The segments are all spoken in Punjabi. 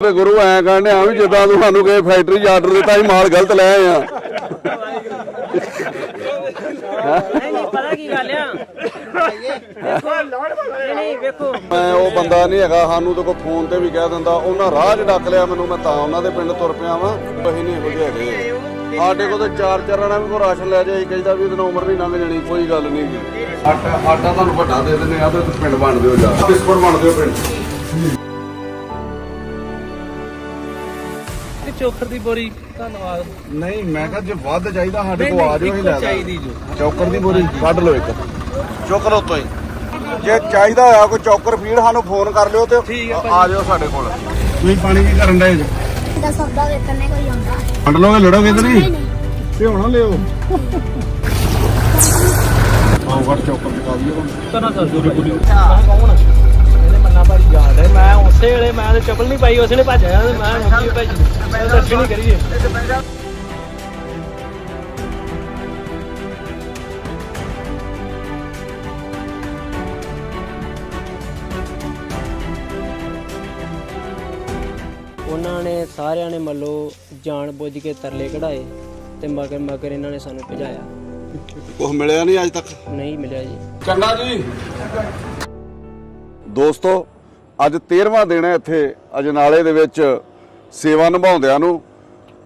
ਤੇ ਗੁਰੂ ਐ ਕਹਿੰਦੇ ਆ ਵੀ ਜਿੱਦਾਂ ਤੁਹਾਨੂੰ ਕਿਸੇ ਫੈਕਟਰੀ 'ਚ ਆਰਡਰ ਦਿੱਤਾ ਸੀ ਮਾਲ ਗਲਤ ਲੈ ਆਏ ਆ। ਨਹੀਂ ਨਹੀਂ ਪਤਾ ਕੀ ਗੱਲ ਆ? ਵੇਖੋ ਨਹੀਂ ਨਹੀਂ ਵੇਖੋ। ਮੈਂ ਉਹ ਬੰਦਾ ਨਹੀਂ ਹੈਗਾ ਸਾਨੂੰ ਤਾਂ ਕੋਈ ਫੋਨ ਤੇ ਵੀ ਕਹਿ ਦਿੰਦਾ ਉਹਨਾਂ ਰਾਹ 'ਚ ਡੱਕ ਲਿਆ ਮੈਨੂੰ ਮੈਂ ਤਾਂ ਉਹਨਾਂ ਦੇ ਪਿੰਡ ਤੁਰ ਪਿਆ ਵਾਂ। ਅਸੀਂ ਨਹੀਂ ਜਿਹੇ ਹੈਗੇ। ਸਾਡੇ ਕੋਲ ਤਾਂ ਚਾਰ ਚਰਣਾ ਵੀ ਕੋਈ ਰਾਸ਼ਨ ਲੈ ਜਾਈ ਕਹਿੰਦਾ ਵੀ ਇਹਦੇ ਉਮਰ ਨਹੀਂ ਲੰਘ ਜਾਣੀ ਕੋਈ ਗੱਲ ਨਹੀਂ। ਆਟਾ ਆਟਾ ਤੁਹਾਨੂੰ ਵੱਡਾ ਦੇ ਦਿੰਦੇ ਆ ਤੇ ਪਿੰਡ ਬਣ ਦਿਓ ਜਾ। ਬਿਸਕੁਟ ਬਣ ਦਿਓ ਪਿੰਡ ਤੇ ਚੋਖਰ ਦੀ ਬੋਰੀ ਧੰਨਵਾਦ। ਨਹੀਂ ਮੈਂ ਕਿਹਾ ਜੇ ਵੱਧ ਚਾਹੀਦਾ ਸਾਡੇ ਕੋਲ ਆ ਜਾਓ ਇੱਕੋ ਲੈ ਚਾਹੀਦੀ ਜੋ। ਚੌਕਰ ਦੀ ਬੋਰੀ ਕੱਢ ਲਓ ਇੱਕ। ਚੁੱਕ ਲਓ ਤੋਂ ਹੀ। ਜੇ ਚਾਹੀਦਾ ਹੋਇਆ ਕੋਈ ਚੌਕਰ ਫੀਡ ਸਾਨੂੰ ਫੋਨ ਕਰ ਲਿਓ ਤੇ ਠੀਕ ਆ ਆ ਜਾਓ ਸਾਡੇ ਕੋਲ। ਤੁਸੀਂ ਪਾਣੀ ਕੀ ਕਰਨ ਦੇ ਦਾ ਸੌਦਾ ਵੇਖਣ ਨੇ ਕੋਈ ਆਉਂਦਾ। ਫੰਡ ਲੋਗੇ ਲੜੋਗੇ ਤੇ ਨਹੀਂ? ਤੇ ਹੋਣਾ ਲਿਓ। ਆਓ ਘਰ ਚੌਕਰ ਦਿਖਾ ਦਿਓ ਕਨਾ ਦੱਸ ਦੋ ਬੋਲੀ ਕੌਣ ਇਹਨੇ ਮੰਨਾ ਭਾਰੀ ਯਾਦ ਹੈ ਮੈਂ ਉਸੇ ਵੇਲੇ ਮੈਂ ਤੇ ਚੱਪਲ ਨਹੀਂ ਪਾਈ ਉਸੇ ਨੇ ਭੱਜ ਆਇਆ ਤੇ ਮੈਂ ਮੁੱਕੀ ਭੱਜ ਮੈਂ ਦਰਸ਼ਨ ਹੀ ਕਰੀਏ। ਉਹਨਾਂ ਨੇ ਸਾਰਿਆਂ ਨੇ ਮੰਨ ਲਓ ਜਾਣ ਬੁੱਝ ਕੇ ਤਰਲੇ ਕਢਾਏ ਤੇ ਮਗਰ ਮਗਰ ਇਹਨਾਂ ਨੇ ਸਾਨੂੰ ਭਜਾਇਆ। ਕੁਝ ਮਿਲਿਆ ਨਹੀਂ ਅੱਜ ਤੱਕ? ਨਹੀਂ ਮਿਲਿਆ ਜੀ। ਚੰਗਾ ਜੀ। ਦੋਸਤੋ ਅੱਜ 13ਵਾਂ ਦਿਨ ਹੈ ਇੱਥੇ ਅਜਨਾਲੇ ਦੇ ਵਿੱਚ ਸੇਵਾ ਨਿਭਾਉਂਦਿਆਂ ਨੂੰ।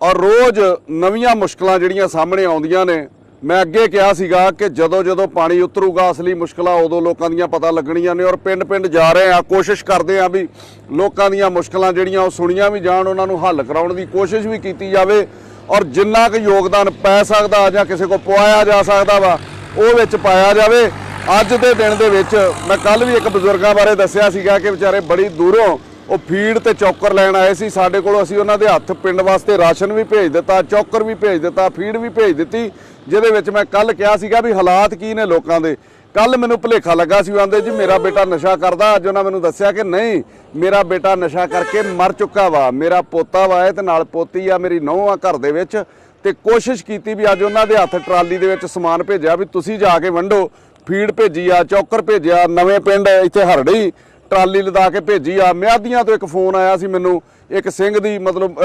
ਔਰ ਰੋਜ਼ ਨਵੀਆਂ ਮੁਸ਼ਕਲਾਂ ਜਿਹੜੀਆਂ ਸਾਹਮਣੇ ਆਉਂਦੀਆਂ ਨੇ, ਮੈਂ ਅੱਗੇ ਕਿਹਾ ਸੀਗਾ ਕਿ ਜਦੋਂ ਜਦੋਂ ਪਾਣੀ ਉਤਰੂਗਾ, ਅਸਲੀ ਮੁਸ਼ਕਲਾਂ ਉਦੋਂ ਲੋਕਾਂ ਦੀਆਂ ਪਤਾ ਲੱਗਣੀਆਂ ਨੇ। ਔਰ ਪਿੰਡ-ਪਿੰਡ ਜਾ ਰਹੇ ਆ ਕੋਸ਼ਿਸ਼ ਕਰਦੇ ਆ ਵੀ ਲੋਕਾਂ ਦੀਆਂ ਮੁਸ਼ਕਲਾਂ ਜਿਹੜੀਆਂ ਉਹ ਸੁਣੀਆਂ ਵੀ ਜਾਣ, ਉਹਨਾਂ ਨੂੰ ਹੱਲ ਕਰਾਉਣ ਦੀ ਕੋਸ਼ਿਸ਼ ਵੀ ਕੀਤੀ ਜਾਵੇ। ਔਰ ਜਿੰਨਾ ਕੁ ਯੋਗਦਾਨ ਪੈ ਸਕਦਾ ਜਾਂ ਕਿਸੇ ਕੋ ਪਵਾਇਆ ਜਾ ਸਕਦਾ ਵਾ, ਉਹ ਵਿੱਚ ਪਾਇਆ ਜਾਵੇ। ਅੱਜ ਦੇ ਦਿਨ ਦੇ ਵਿੱਚ ਮੈਂ ਕੱਲ ਵੀ ਇੱਕ ਬਜ਼ੁਰਗਾਂ ਬਾਰੇ ਦੱਸਿਆ ਸੀਗਾ ਕਿ ਵਿਚਾਰੇ ਬੜੀ ਦੂਰੋਂ ਉਹ ਫੀਡ ਤੇ ਚੌਕਰ ਲੈਣ ਆਏ ਸੀ। ਸਾਡੇ ਕੋਲ ਅਸੀਂ ਉਹਨਾਂ ਦੇ ਹੱਥ ਪਿੰਡ ਵਾਸਤੇ ਰਾਸ਼ਨ ਵੀ ਭੇਜ ਦਿੱਤਾ, ਚੌਕਰ ਵੀ ਭੇਜ ਦਿੱਤਾ, ਫੀਡ ਵੀ ਭੇਜ ਦਿੱਤੀ, ਜਿਹਦੇ ਵਿੱਚ ਮੈਂ ਕੱਲ ਕਿਹਾ ਸੀਗਾ ਵੀ ਹਾਲਾਤ ਕੀ ਨੇ ਲੋਕਾਂ ਦੇ। ਕੱਲ ਮੈਨੂੰ ਭੁਲੇਖਾ ਲੱਗਾ ਸੀ, ਉਹ ਆਂਦੇ ਜੀ ਮੇਰਾ ਬੇਟਾ ਨਸ਼ਾ ਕਰਦਾ, ਅੱਜ ਉਹਨਾਂ ਮੈਨੂੰ ਦੱਸਿਆ ਕਿ ਨਹੀਂ, ਮੇਰਾ ਬੇਟਾ ਨਸ਼ਾ ਕਰਕੇ ਮਰ ਚੁੱਕਾ ਵਾ, ਮੇਰਾ ਪੋਤਾ ਵਾ ਇਹ ਤੇ ਨਾਲ ਪੋਤੀ ਆ, ਮੇਰੀ ਨੂੰਹ ਆ ਘਰ ਦੇ ਵਿੱਚ ਤੇ ਕੋਸ਼ਿਸ਼ ਕੀਤੀ ਵੀ ਅੱਜ ਉਹਨਾਂ ਦੇ ਹੱਥ ਟਰਾਲੀ ਦੇ ਵਿੱਚ ਸਮਾਨ ਭੇਜਿਆ ਵੀ ਤੁਸੀਂ ਜਾ ਕੇ ਵੰਡੋ। ਫੀਡ ਭੇਜੀ ਆ, ਚੌਕਰ ਭੇਜਿਆ, ਨਵੇਂ ਪਿੰਡ ਇੱਥੇ ਹਰੜੀ, ਟਰਾਲੀ ਲਦਾ ਕੇ ਭੇਜੀ ਆ। ਮਿਆਦੀਆਂ ਤੋਂ ਇੱਕ ਫੋਨ ਆਇਆ ਸੀ ਮੈਨੂੰ, ਇੱਕ ਸਿੰਘ ਦੀ ਮਤਲਬ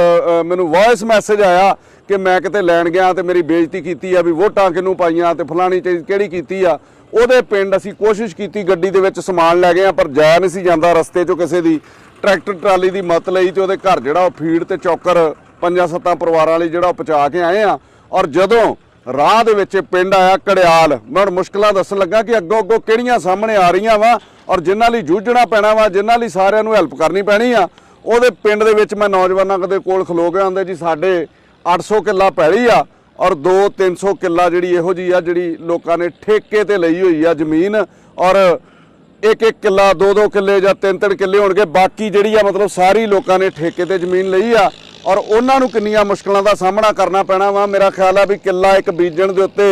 ਮੈਨੂੰ ਵੌਇਸ ਮੈਸੇਜ ਆਇਆ ਕਿ ਮੈਂ ਕਿਤੇ ਲੈਣ ਗਿਆ ਤੇ ਮੇਰੀ ਬੇਇੱਜ਼ਤੀ ਕੀਤੀ ਆ ਵੀ ਵੋਟਾਂ ਕਿਹਨੂੰ ਪਾਈਆਂ ਤੇ ਫਲਾਣੀ ਚੀਜ਼ ਕਿਹੜੀ ਕੀਤੀ ਆ। ਉਹਦੇ ਪਿੰਡ ਅਸੀਂ ਕੋਸ਼ਿਸ਼ ਕੀਤੀ ਗੱਡੀ ਦੇ ਵਿੱਚ ਸਮਾਨ ਲੈ ਗਏ ਆ, ਪਰ ਜਾਇਆ ਨਹੀਂ ਸੀ ਜਾਂਦਾ ਰਸਤੇ 'ਚੋਂ ਕਿਸੇ ਦੀ। ਟਰੈਕਟਰ, ਟਰਾਲੀ ਦੀ ਮਤ ਲਈ ਤੇ ਉਹਦੇ ਘਰ ਜਿਹੜਾ ਉਹ ਫੀਡ ਤੇ ਚੌਕਰ, ਪੰਜਾਂ ਸੱਤਾਂ ਪਰਿਵਾਰਾਂ ਲਈ ਜਿਹੜਾ ਉਹ ਪਹੁੰਚਾ ਕੇ ਆਏ ਆ। ਔਰ ਜਦੋਂ ਰਾਹ ਦੇ ਵਿੱਚ ਇਹ ਪਿੰਡ ਆਇਆ ਕੜਿਆਲ ਮੈਂ ਹੁਣ ਮੁਸ਼ਕਲਾਂ ਦੱਸਣ ਲੱਗਾ ਕਿ ਅੱਗੋਂ ਅੱਗੋਂ ਕਿਹੜੀਆਂ ਸਾਹਮਣੇ ਆ ਰਹੀਆਂ ਵਾ ਔਰ ਜਿਨ੍ਹਾਂ ਲਈ ਜੂਝਣਾ ਪੈਣਾ ਵਾ, ਜਿਨ੍ਹਾਂ ਲਈ ਸਾਰਿਆਂ ਨੂੰ ਹੈਲਪ ਕਰਨੀ ਪੈਣੀ ਆ, ਉਹਦੇ ਪਿੰਡ ਦੇ ਵਿੱਚ ਮੈਂ ਨੌਜਵਾਨਾਂ ਕਦੇ ਕੋਲ ਖਲੋ ਗਿਆ ਹੁੰਦੇ ਜੀ, ਸਾਡੇ 800 ਕਿੱਲਾ ਪੈਲੀ ਆ ਔਰ 2-300 ਕਿੱਲਾ ਜਿਹੜੀ ਇਹੋ ਜੀ ਆ, ਜਿਹੜੀ ਲੋਕਾਂ ਨੇ ਠੇਕੇ ਤੇ ਲਈ ਹੋਈ ਆ ਜ਼ਮੀਨ ਔਰ ਇੱਕ ਇੱਕ ਕਿੱਲਾ ਦੋ ਦੋ ਕਿੱਲੇ ਜਾਂ ਤਿੰਨ ਤਿੰਨ ਕਿੱਲੇ ਹੋਣਗੇ, ਬਾਕੀ ਜਿਹੜੀ ਆ ਮਤਲਬ ਸਾਰੀ ਲੋਕਾਂ ਨੇ ਠੇਕੇ ਤੇ ਜ਼ਮੀਨ ਲਈ ਆ। ਔਰ ਉਹਨਾਂ ਨੂੰ ਕਿੰਨੀਆਂ ਮੁਸ਼ਕਲਾਂ ਦਾ ਸਾਹਮਣਾ ਕਰਨਾ ਪੈਣਾ ਵਾ। ਮੇਰਾ ਖਿਆਲ ਆ ਵੀ ਕਿੱਲਾ ਇੱਕ ਬੀਜਣ ਦੇ ਉੱਤੇ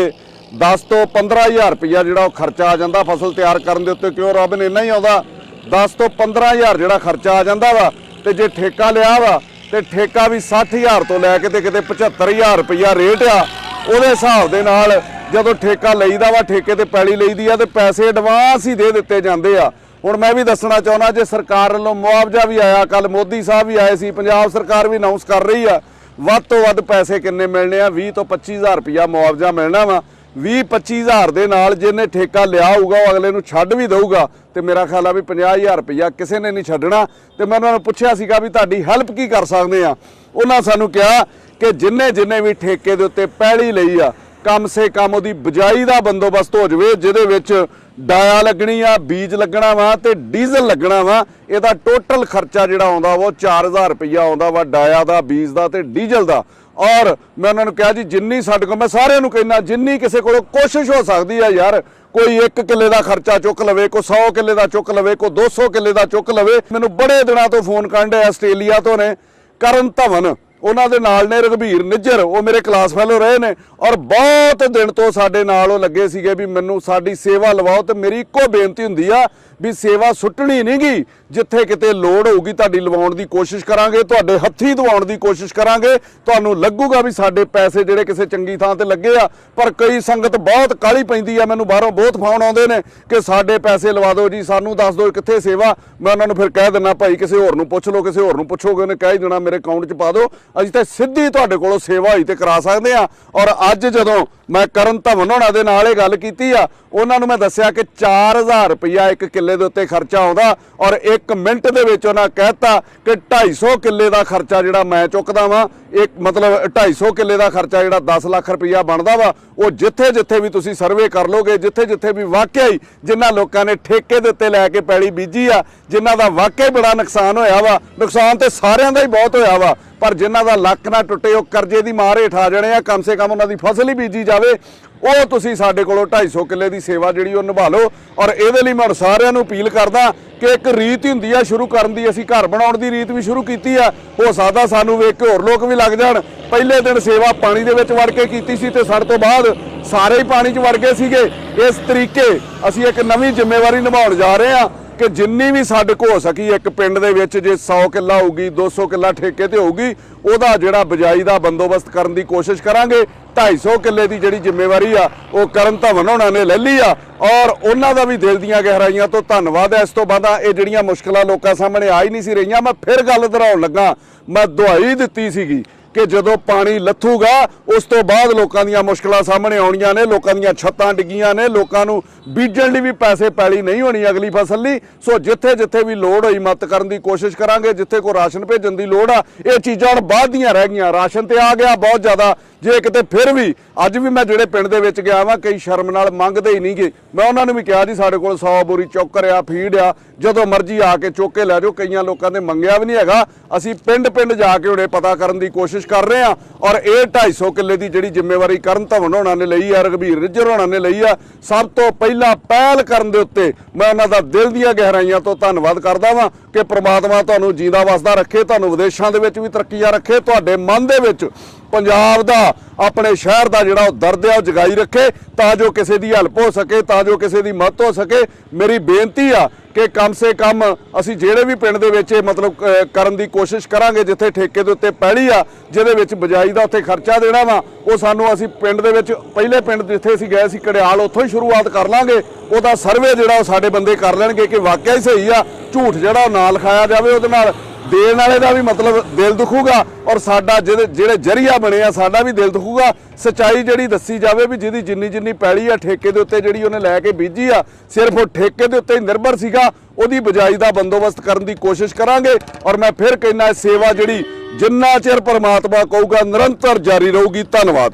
10 ਤੋਂ 15000 ਰੁਪਇਆ ਜਿਹੜਾ ਉਹ ਖਰਚਾ ਆ ਜਾਂਦਾ ਫਸਲ ਤਿਆਰ ਕਰਨ ਦੇ ਉੱਤੇ। ਕਿਉਂ ਰੱਬ ਨੇ ਇੰਨਾ ਹੀ ਆਉਂਦਾ 10 ਤੋਂ 15000 ਜਿਹੜਾ ਖਰਚਾ ਆ ਜਾਂਦਾ ਵਾ ਤੇ ਜੇ ਠੇਕਾ ਲਿਆ ਵਾ ਤੇ ਠੇਕਾ ਵੀ 60000 ਤੋਂ ਲੈ ਕੇ ਤੇ ਕਿਤੇ 75000 ਰੁਪਇਆ ਰੇਟ ਆ, ਉਹਦੇ ਹਿਸਾਬ ਦੇ ਨਾਲ ਜਦੋਂ ਠੇਕਾ ਲਈਦਾ ਵਾ, ਠੇਕੇ ਤੇ ਪੈਲੀ ਲਈਦੀ ਆ ਤੇ ਪੈਸੇ ਐਡਵਾਂਸ ਹੀ ਦੇ ਦਿੱਤੇ ਜਾਂਦੇ ਆ। ਹੁਣ ਮੈਂ ਵੀ ਦੱਸਣਾ ਚਾਹੁੰਦਾ ਜੇ ਸਰਕਾਰ ਵੱਲੋਂ ਮੁਆਵਜ਼ਾ ਵੀ ਆਇਆ ਕੱਲ ਮੋਦੀ ਸਾਹਿਬ ਵੀ ਆਏ ਸੀ, ਪੰਜਾਬ ਸਰਕਾਰ ਵੀ ਅਨਾਉਂਸ ਕਰ ਰਹੀ ਆ, ਵੱਧ ਤੋਂ ਵੱਧ ਪੈਸੇ ਕਿੰਨੇ ਮਿਲਣੇ ਆ? 20 ਤੋਂ 25000 ਰੁਪਇਆ ਮੁਆਵਜ਼ਾ ਮਿਲਣਾ ਵਾ। 20 25000 ਦੇ ਨਾਲ ਜਿਹਨੇ ਠੇਕਾ ਲਿਆ ਹੋਊਗਾ, ਉਹ ਅਗਲੇ ਨੂੰ ਛੱਡ ਵੀ ਦੇਊਗਾ। ਤੇ ਮੇਰਾ ਖਿਆਲ ਆ ਵੀ 50000 ਰੁਪਇਆ ਕਿਸੇ ਨੇ ਨਹੀਂ ਛੱਡਣਾ। ਤੇ ਮੈਂ ਉਹਨਾਂ ਨੂੰ ਪੁੱਛਿਆ ਸੀਗਾ ਵੀ ਤੁਹਾਡੀ ਹੈਲਪ ਕੀ ਕਰ ਸਕਦੇ ਆ? ਉਹਨਾਂ ਸਾਨੂੰ ਕਿਹਾ ਕਿ ਜਿੰਨੇ ਜਿੰਨੇ ਵੀ ਠੇਕੇ ਦੇ ਉੱਤੇ ਪਹਿਲੀ ਲਈ ਆ ਕਮ ਸੇ ਕਮ ਉਹਦੀ ਬਜਾਈ ਦਾ ਬੰਦੋਬਸਤ ਹੋ ਜਾਵੇ, ਜਿਹਦੇ ਵਿੱਚ ਡਾਇਆ ਲੱਗਣੀ ਆ, ਬੀਜ ਲੱਗਣਾ ਵਾ ਤੇ ਡੀਜ਼ਲ ਲੱਗਣਾ ਵਾ, ਇਹਦਾ ਟੋਟਲ ਖਰਚਾ ਜਿਹੜਾ ਆਉਂਦਾ ਵਾ, ਉਹ 4000 ਰੁਪਇਆ ਆਉਂਦਾ ਵਾ, ਡਾਇਆ ਦਾ, ਬੀਜ ਦਾ ਤੇ ਡੀਜ਼ਲ ਦਾ। ਔਰ ਮੈਂ ਉਹਨਾਂ ਨੂੰ ਕਿਹਾ ਜੀ, ਜਿੰਨੀ ਸਾਡੇ ਕੋਲ, ਮੈਂ ਸਾਰਿਆਂ ਨੂੰ ਕਹਿੰਦਾ, ਜਿੰਨੀ ਕਿਸੇ ਕੋਲੋਂ ਕੋਸ਼ਿਸ਼ ਹੋ ਸਕਦੀ ਆ ਯਾਰ, ਕੋਈ 1 ਕਿੱਲੇ ਦਾ ਖਰਚਾ ਚੁੱਕ ਲਵੇ, ਕੋਈ 100 ਕਿੱਲੇ ਦਾ ਚੁੱਕ ਲਵੇ, ਕੋਈ 200 ਕਿੱਲੇ ਦਾ ਚੁੱਕ ਲਵੇ, ਮੈਨੂੰ ਬੜੇ ਦਿਨਾਂ ਤੋਂ ਫੋਨ ਕਰਨ ਦੇ ਆਸਟ੍ਰੇਲੀਆ ਤੋਂ ਨੇ, ਕਰਨ ਧਵਨ। ਉਹਨਾਂ ਦੇ ਨਾਲ ਨੇ ਰਘਬੀਰ ਨਿੱਜਰ, ਉਹ ਮੇਰੇ ਕਲਾਸ ਫੈਲੋ ਰਹੇ ਨੇ ਔਰ ਬਹੁਤ ਦਿਨ ਤੋਂ ਸਾਡੇ ਨਾਲ ਉਹ ਲੱਗੇ ਸੀਗੇ ਵੀ ਮੈਨੂੰ ਸਾਡੀ ਸੇਵਾ ਲਵਾਓ ਤੇ ਮੇਰੀ ਇੱਕੋ ਬੇਨਤੀ ਹੁੰਦੀ ਆ ਵੀ ਸੇਵਾ ਸੁੱਟਣੀ ਨਹੀਂਗੀ ਜਿੱਥੇ ਕਿਤੇ ਲੋੜ ਹੋਊਗੀ ਤੁਹਾਡੀ ਲਵਾਉਣ ਦੀ ਕੋਸ਼ਿਸ਼ ਕਰਾਂਗੇ, ਤੁਹਾਡੇ ਹੱਥੀਂ ਦਵਾਉਣ ਦੀ ਕੋਸ਼ਿਸ਼ ਕਰਾਂਗੇ, ਤੁਹਾਨੂੰ ਲੱਗੂਗਾ ਵੀ ਸਾਡੇ ਪੈਸੇ ਜਿਹੜੇ ਕਿਸੇ ਚੰਗੀ ਥਾਂ ਤੇ ਲੱਗੇ ਆ, ਪਰ ਕਈ ਸੰਗਤ ਬਹੁਤ ਕਾਲੀ ਪੈਂਦੀ ਆ, ਮੈਨੂੰ ਬਾਹਰੋਂ ਬਹੁਤ ਫੋਨ ਆਉਂਦੇ ਨੇ ਕਿ ਸਾਡੇ ਪੈਸੇ ਲਵਾ ਦਿਓ ਜੀ, ਸਾਨੂੰ ਦੱਸ ਦਿਓ ਕਿੱਥੇ ਸੇਵਾ, ਮੈਂ ਉਹਨਾਂ ਨੂੰ ਫਿਰ ਕਹਿ ਦਿੰਦਾ ਭਾਈ ਕਿਸੇ ਹੋਰ ਨੂੰ ਪੁੱਛ ਲਓ, ਕਿਸੇ ਹੋਰ ਨੂੰ ਪੁੱਛੋਗੇ, ਉਹਨੇ ਕਹਿ ਹੀ ਦੇਣਾ ਮੇਰੇ ਅਕਾਊਂਟ 'ਚ ਪਾ ਦਿਓ ਅਸੀਂ ਤਾਂ ਸਿੱਧੀ ਤੁਹਾਡੇ ਕੋਲੋਂ ਸੇਵਾ ਹੋਈ ਤੇ ਕਰਾ ਸਕਦੇ ਆ ਔਰ ਅੱਜ ਜਦੋਂ ਮੈਂ ਕਰਨ ਧਵਨ ਹੋਣਾ ਦੇ ਨਾਲ ਇਹ ਗੱਲ ਕੀਤੀ ਆ। ਉਹਨਾਂ ਨੂੰ ਮੈਂ ਦੱਸਿਆ ਕਿ 4000 ਰੁਪਇਆ ਇੱਕ ਕਿੱਲੇ ਦੇ ਉੱਤੇ ਖਰਚਾ ਆਉਂਦਾ ਔਰ 1 ਮਿੰਟ ਦੇ ਵਿੱਚ ਉਹਨਾਂ ਕਹਿਤਾ ਕਿ 250 ਕਿੱਲੇ ਦਾ ਖਰਚਾ ਜਿਹੜਾ ਮੈਂ ਚੁੱਕਦਾ ਵਾਂ, ਇੱਕ ਮਤਲਬ 250 ਕਿੱਲੇ ਦਾ ਖਰਚਾ ਜਿਹੜਾ 10 ਲੱਖ ਰੁਪਇਆ ਬਣਦਾ ਵਾ, ਉਹ ਜਿੱਥੇ ਜਿੱਥੇ ਵੀ ਤੁਸੀਂ ਸਰਵੇ ਕਰ ਲੋਗੇ ਜਿੱਥੇ ਜਿੱਥੇ ਵੀ ਵਾਕਿਆ ਹੀ ਜਿਨ੍ਹਾਂ ਲੋਕਾਂ ਨੇ ਠੇਕੇ ਦੇ ਉੱਤੇ ਲੈ ਕੇ ਪੈਲੀ ਬੀਜੀ ਆ, ਜਿਨ੍ਹਾਂ ਦਾ ਵਾਕਿਆ ਬੜਾ ਨੁਕਸਾਨ ਹੋਇਆ ਵਾ। ਨੁਕਸਾਨ ਤੇ ਸਾਰਿਆਂ ਦਾ ਹੀ ਬਹੁਤ ਹੋਇਆ ਵਾ, ਪਰ ਜਿਨ੍ਹਾਂ ਦਾ ਲੱਕ ਨਾ ਟੁੱਟੇ, ਉਹ ਕਰਜ਼ੇ ਦੀ ਮਾਰ ਹੇਠ ਆ ਜਾਣੇ ਆ, ਕਮ ਸੇ ਕਮ ਉਹਨਾਂ ਦੀ ਫਸਲ ਹੀ ਬੀਜੀ ਜਾਵੇ, ਉਹ ਤੁਸੀਂ ਸਾਡੇ ਕੋਲੋਂ 250 ਕਿੱਲੇ ਦੀ ਸੇਵਾ ਜਿਹੜੀ ਉਹ ਨਿਭਾ ਲਓ। ਔਰ ਇਹਦੇ ਲਈ ਮੈਂ ਹੁਣ ਸਾਰਿਆਂ ਨੂੰ ਅਪੀਲ ਕਰਦਾ ਕਿ ਇੱਕ ਰੀਤ ਹੁੰਦੀ ਆ, ਸ਼ੁਰੂ ਕਰਨ ਦੀ, ਅਸੀਂ ਘਰ ਬਣਾਉਣ ਦੀ ਰੀਤ ਵੀ ਸ਼ੁਰੂ ਕੀਤੀ ਆ। ਹੋ ਸਕਦਾ ਸਾਨੂੰ ਵੇਖ ਕੇ ਹੋਰ ਲੋਕ ਵੀ ਲੱਗ ਜਾਣ। ਪਹਿਲੇ ਦਿਨ ਸੇਵਾ ਪਾਣੀ ਦੇ ਵਿੱਚ ਵੜ ਕੇ ਕੀਤੀ ਸੀ ਤੇ ਸਾਡੇ ਤੋਂ ਬਾਅਦ ਸਾਰੇ ਹੀ ਪਾਣੀ 'ਚ ਵੜ ਗਏ ਸੀਗੇ। ਇਸ ਤਰੀਕੇ ਅਸੀਂ ਇੱਕ ਨਵੀਂ ਜ਼ਿੰਮੇਵਾਰੀ ਨਿਭਾਉਣ ਜਾ ਰਹੇ ਹਾਂ। ਕਿ ਜਿੰਨੀ ਵੀ ਸਾਡੇ ਕੋਲ ਹੋ ਸਕੀ ਇੱਕ ਪਿੰਡ ਦੇ ਵਿੱਚ ਜੇ 100 ਕਿੱਲਾ ਹੋਊਗੀ 200 ਕਿੱਲਾ ਠੇਕੇ ਤੇ ਹੋਊਗੀ, ਉਹਦਾ ਜਿਹੜਾ ਬਜਾਈ ਦਾ ਬੰਦੋਬਸਤ ਕਰਨ ਦੀ ਕੋਸ਼ਿਸ਼ ਕਰਾਂਗੇ। 250 ਕਿੱਲੇ ਦੀ ਜਿਹੜੀ ਜ਼ਿੰਮੇਵਾਰੀ ਆ, ਉਹ ਕਰਨ ਧਵਨ ਹੋਣਾ ਨੇ ਲੈ ਲਈ ਆ। ਔਰ ਉਹਨਾਂ ਦਾ ਵੀ ਦਿਲ ਦੀਆਂ ਗਹਿਰਾਈਆਂ ਤੋਂ ਧੰਨਵਾਦ ਹੈ ਇਸ ਤੋਂ ਬਾਅਦ ਇਹ ਜਿਹੜੀਆਂ ਮੁਸ਼ਕਲਾਂ ਲੋਕਾਂ ਸਾਹਮਣੇ ਆ ਹੀ ਨਹੀਂ ਸੀ ਰਹੀਆਂ, ਮੈਂ ਫਿਰ ਗੱਲ ਦੁਹਰਾਉਣ ਲੱਗਾ। ਮੈਂ ਦੁਹਾਈ ਦਿੱਤੀ ਸੀਗੀ ਕਿ ਜਦੋਂ ਪਾਣੀ ਲੱਥੂਗਾ, ਉਸ ਤੋਂ ਬਾਅਦ ਲੋਕਾਂ ਦੀਆਂ ਮੁਸ਼ਕਲਾਂ ਸਾਹਮਣੇ ਆਉਣੀਆਂ ਨੇ, ਲੋਕਾਂ ਦੀਆਂ ਛੱਤਾਂ ਡਿੱਗੀਆਂ ਨੇ, ਲੋਕਾਂ ਨੂੰ ਬੀਜਣ ਲਈ ਵੀ ਪੈਸੇ ਪੈਲੀ ਨਹੀਂ ਹੋਣੀ ਅਗਲੀ ਫਸਲ ਲਈ। ਸੋ ਜਿੱਥੇ ਜਿੱਥੇ ਵੀ ਲੋੜ ਹੋਈ ਮਦਦ ਕਰਨ ਦੀ ਕੋਸ਼ਿਸ਼ ਕਰਾਂਗੇ, ਜਿੱਥੇ ਕੋਈ ਰਾਸ਼ਨ ਭੇਜਣ ਦੀ ਲੋੜ ਆ, ਇਹ ਚੀਜ਼ਾਂ ਹੁਣ ਬਾਅਦ ਦੀਆਂ ਰਹਿ ਗਈਆਂ। ਰਾਸ਼ਨ ਤੇ ਆ ਗਿਆ, ਬਹੁਤ ਜ਼ਿਆਦਾ ਜੇ ਕਿਤੇ ਫਿਰ ਵੀ ਅੱਜ ਵੀ ਮੈਂ ਜਿਹੜੇ ਪਿੰਡ ਦੇ ਵਿੱਚ ਗਿਆ ਵਾਂ, ਕਈ ਸ਼ਰਮ ਨਾਲ ਮੰਗਦੇ ਹੀ ਨਹੀਂਗੇ। ਮੈਂ ਉਹਨਾਂ ਨੂੰ ਵੀ ਕਿਹਾ ਜੀ, ਸਾਡੇ ਕੋਲ 100 ਬੋਰੀ ਚੌਕਰ ਆ ਫੀਡ ਆ, ਜਦੋਂ ਮਰਜ਼ੀ ਆ ਕੇ ਚੁੱਕ ਕੇ ਲੈ ਜਾਓ, ਕਈਆਂ ਲੋਕਾਂ ਨੇ ਮੰਗਿਆ ਵੀ ਨਹੀਂ ਹੈਗਾ। ਅਸੀਂ ਪਿੰਡ ਪਿੰਡ ਜਾ ਕੇ ਹੁਣੇ ਪਤਾ ਕਰਨ ਦੀ ਕੋਸ਼ਿਸ਼ ਕਰ ਰਹੇ ਆ ਔਰ ਇਹ 250 ਕਿੱਲੇ ਦੀ ਜਿਹੜੀ ਜ਼ਿੰਮੇਵਾਰੀ ਕਰਨ ਧਵਨ ਹੋਣਾ ਨੇ ਲਈ ਆ, ਰਘਬੀਰ ਰਿਜਰ ਹੋਣਾ ਨੇ ਲਈ ਆ, ਸਭ ਤੋਂ ਪਹਿਲਾਂ ਪਹਿਲ ਕਰਨ ਦੇ ਉੱਤੇ ਮੈਂ ਉਹਨਾਂ ਦਾ ਦਿਲ ਦੀਆਂ ਗਹਿਰਾਈਆਂ ਤੋਂ ਧੰਨਵਾਦ ਕਰਦਾ ਵਾਂ ਕਿ ਪ੍ਰਮਾਤਮਾ ਤੁਹਾਨੂੰ ਜੀਂਦਾ ਵਸਦਾ ਰੱਖੇ, ਤੁਹਾਨੂੰ ਵਿਦੇਸ਼ਾਂ ਦੇ ਵਿੱਚ ਵੀ ਤਰੱਕੀਆਂ ਰੱਖੇ, ਤੁਹਾਡੇ ਮਨ ਦੇ ਵਿੱਚ ਪੰਜਾਬ ਦਾ, ਆਪਣੇ ਸ਼ਹਿਰ ਦਾ ਜਿਹੜਾ ਉਹ ਦਰਦ ਹੈ ਉਹ ਜਗਾਈ ਰੱਖੇ, ਤਾਂ ਜੋ ਕਿਸੇ ਦੀ ਹੈਲਪ ਹੋ ਸਕੇ, ਤਾਂ ਜੋ ਕਿਸੇ ਦੀ ਮਦਦ ਹੋ ਸਕੇ। ਮੇਰੀ ਬੇਨਤੀ ਆ ਕਿ ਕਮ ਸੇ ਕਮ ਅਸੀਂ ਜਿਹੜੇ ਵੀ ਪਿੰਡ ਦੇ ਵਿੱਚ ਇਹ ਮਤਲਬ ਕਰਨ ਦੀ ਕੋਸ਼ਿਸ਼ ਕਰਾਂਗੇ, ਜਿੱਥੇ ਠੇਕੇ ਦੇ ਉੱਤੇ ਪੈਲੀ ਆ, ਜਿਹਦੇ ਵਿੱਚ ਬਜਾਈ ਦਾ ਉੱਥੇ ਖਰਚਾ ਦੇਣਾ ਵਾ, ਉਹ ਸਾਨੂੰ ਅਸੀਂ ਪਿੰਡ ਦੇ ਵਿੱਚ, ਪਹਿਲੇ ਪਿੰਡ ਜਿੱਥੇ ਅਸੀਂ ਗਏ ਸੀ, ਕੜਿਆਲ, ਉੱਥੋਂ ਹੀ ਸ਼ੁਰੂਆਤ ਕਰ ਲਾਂਗੇ। ਉਹਦਾ ਸਰਵੇ ਜਿਹੜਾ ਉਹ ਸਾਡੇ ਬੰਦੇ ਕਰ ਲੈਣਗੇ ਕਿ ਵਾਕਿਆ ਹੀ ਸਹੀ ਆ, ਝੂਠ ਜਿਹੜਾ ਉਹ ਨਾ ਲਿਖਾਇਆ ਜਾਵੇ ਉਹਦੇ ਨਾਲ। ਦੇਣ ਵਾਲੇ ਦਾ ਵੀ ਮਤਲਬ ਦਿਲ ਦੁਖੂਗਾ ਔਰ ਸਾਡਾ ਜਿਹਦੇ ਜਿਹੜੇ ਜਰੀਆ ਬਣੇ ਆ, ਸਾਡਾ ਵੀ ਦਿਲ ਦੁਖੂਗਾ। ਸਚਾਈ ਜਿਹੜੀ ਦੱਸੀ ਜਾਵੇ ਵੀ ਜਿਹਦੀ ਜਿੰਨੀ ਜਿੰਨੀ ਪੈਲੀ ਆ, ਠੇਕੇ ਦੇ ਉੱਤੇ ਜਿਹੜੀ ਉਹਨੇ ਲੈ ਕੇ ਬੀਜੀ ਆ, ਸਿਰਫ ਉਹ ਠੇਕੇ ਦੇ ਉੱਤੇ ਹੀ ਨਿਰਭਰ ਸੀਗਾ। ਉਹਦੀ ਬਜਾਈ ਦਾ ਬੰਦੋਬਸਤ ਕਰਨ ਦੀ ਕੋਸ਼ਿਸ਼ ਕਰਾਂਗੇ ਔਰ ਮੈਂ ਫਿਰ ਕਹਿੰਦਾ, ਇਹ ਸੇਵਾ ਜਿਹੜੀ ਜਿੰਨਾ ਚਿਰ ਪਰਮਾਤਮਾ ਕਹੂਗਾ, ਨਿਰੰਤਰ ਜਾਰੀ ਰਹੂਗੀ। ਧੰਨਵਾਦ।